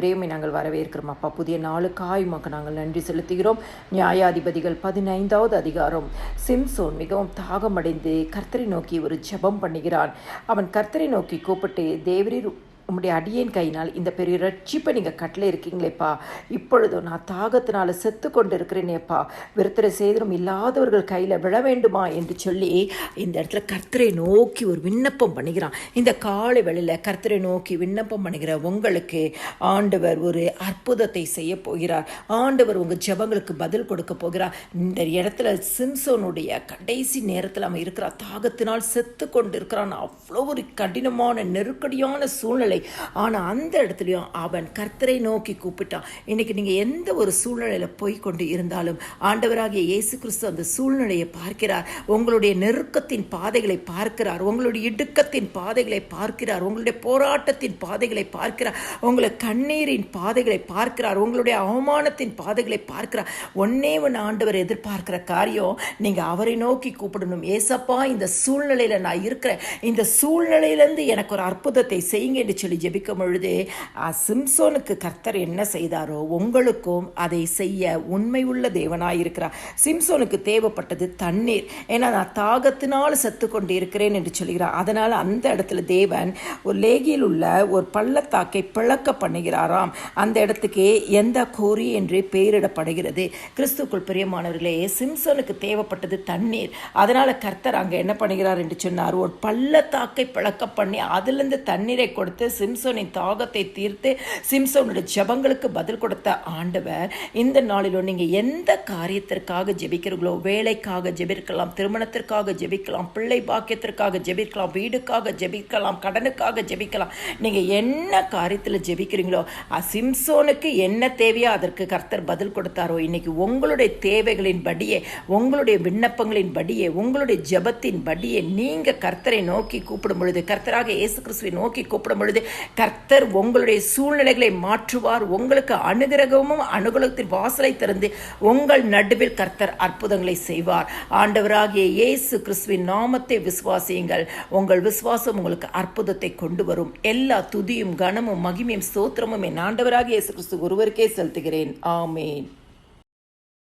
ஆண்டவரையுமே நாங்கள் வரவேற்கிறோம். அப்பா புதிய நாளுக்காய் உமக்கு நாங்கள் நன்றி செலுத்துகிறோம். நியாயாதிபதிகள் பதினைந்தாவது அதிகாரம். சிம்சோன் மிகவும் தாகமடைந்து கர்த்தரை நோக்கி ஒரு ஜெபம் பண்ணுகிறான். அவன் கர்த்தரை நோக்கி கூப்பிட்டு தேவரீர் உம்முடைய அடியேன் கையினால் இந்த பெரிய ரட்சிப்பை நீங்கள் கட்டில் இருக்கீங்களேப்பா. இப்பொழுதும் நான் தாகத்தினால் செத்து கொண்டு இருக்கிறேனேப்பா விருத்தரை சேதனம் இல்லாதவர்கள் கையில் விழ வேண்டுமா என்று சொல்லி இந்த இடத்துல கர்த்தரை நோக்கி ஒரு விண்ணப்பம் பண்ணுகிறான். இந்த காலை வேளையில் கர்த்தரை நோக்கி விண்ணப்பம் பண்ணுகிற உங்களுக்கு ஆண்டவர் ஒரு அற்புதத்தை செய்ய போகிறார். ஆண்டவர் உங்கள் ஜெபங்களுக்கு பதில் கொடுக்க போகிறார். இந்த இடத்துல சிம்சோனுடைய கடைசி நேரத்தில் அவன் இருக்கிறான் தாகத்தினால் செத்து கொண்டு இருக்கிறான் அவ்வளோ ஒரு கடினமான நெருக்கடியான சூழ்நிலை. ஆனால் அந்த இடத்துலையும் அவன் கர்த்தரை நோக்கி கூப்பிட்டான். இன்னைக்கு நீங்கள் எந்த ஒரு சூழ்நிலையில் போய் கொண்டு இருந்தாலும் ஆண்டவராகிய இயேசு கிறிஸ்து அந்த சூழ்நிலையை பார்க்கிறார். உங்களுடைய நெருக்கத்தின் பாதைகளை பார்க்கிறார். உங்களுடைய இடுக்கத்தின் பாதைகளை பார்க்கிறார். உங்களுடைய போராட்டத்தின் பாதைகளை பார்க்கிறார். உங்களை கண்ணீரின் பாதைகளை பார்க்கிறார். உங்களுடைய அவமானத்தின் பாதைகளை பார்க்கிறார். ஒன்னே ஒன்று ஆண்டவர் எதிர்பார்க்கிற காரியம் நீங்கள் அவரை நோக்கி கூப்பிடணும். ஏசப்பா இந்த சூழ்நிலையில் நான் இருக்கிறேன். இந்த சூழ்நிலையிலேருந்து எனக்கு ஒரு அற்புதத்தை செய்யுங்க என்று சொல்லி ஜெபிக்கும் பொழுது சிம்சோனுக்கு கர்த்தர் என்ன செய்தாரோ உங்களுக்கும் அதை செய்ய உண்மை உள்ள தேவனாயிருக்கிறார். சிம்சோனுக்கு தேவைப்பட்டது தண்ணீர். ஏன்னா நான் தாகத்தினால் செத்து கொண்டு இருக்கிறேன் என்று சொல்கிறார். அதனால் அந்த இடத்துல தேவன் ஒரு லேகியில் உள்ள ஒரு பள்ளத்தாக்கை பிளக்க பண்ணுகிறாராம். அந்த இடத்துக்கு எந்த கோரி என்று பெயரிடப்படுகிறது. கிறிஸ்துக்குள் பிரியமானவர்களே சிம்சோனுக்கு தேவைப்பட்டது தண்ணீர். அதனால் கர்த்தர் அங்கே என்ன பண்ணுகிறார் என்று சொன்னார்? ஒரு பள்ளத்தாக்கை பிளக்க பண்ணி அதிலிருந்து தண்ணீரை கொடுத்து சிம்சோனின் தாகத்தை தீர்த்து சிம்சோனுடைய ஜெபங்களுக்கு பதில் கொடுத்த ஆண்டவர் இந்த நாளிலும் நீங்கள் எந்த காரியத்திற்காக ஜெபிக்கிறீர்களோ வேலைக்காக ஜெபிக்கலாம் திருமணத்திற்காக ஜெபிக்கலாம் பிள்ளை பாக்கியத்திற்காக ஜெபிக்கலாம் வீடுக்காக ஜெபிக்கலாம் கடனுக்காக ஜெபிக்கலாம். நீங்கள் என்ன காரியத்தில் ஜெபிக்கிறீங்களோ சிம்சோனுக்கு என்ன தேவையோ அதற்கு கர்த்தர் பதில் கொடுத்தாரோ இன்னைக்கு உங்களுடைய தேவைகளின் படியே உங்களுடைய விண்ணப்பங்களின் படியே உங்களுடைய ஜெபத்தின் படியே நீங்க கர்த்தரை நோக்கி கூப்பிடும் பொழுது கர்த்தராக இயேசு கிறிஸ்துவை நோக்கி கூப்பிடும் பொழுது கர்த்தர் உங்களுடைய சூழ்நிலைகளை மாற்றுவார். உங்களுக்கு அனுகிரகமும் அனுகூலத்தின் வாசலை திறந்து உங்கள் நடுவில் கர்த்தர் அற்புதங்களை செய்வார். ஆண்டவராகிய இயேசு கிறிஸ்துவின் நாமத்தை விசுவாசியுங்கள். உங்கள் விசுவாசம் உங்களுக்கு அற்புதத்தை கொண்டு வரும். எல்லா துதியும் கனமும் மகிமையும் ஸ்தோத்திரமும் என் ஆண்டவராகிய இயேசு கிறிஸ்து ஒருவருக்கே செலுத்துகிறேன். ஆமேன்.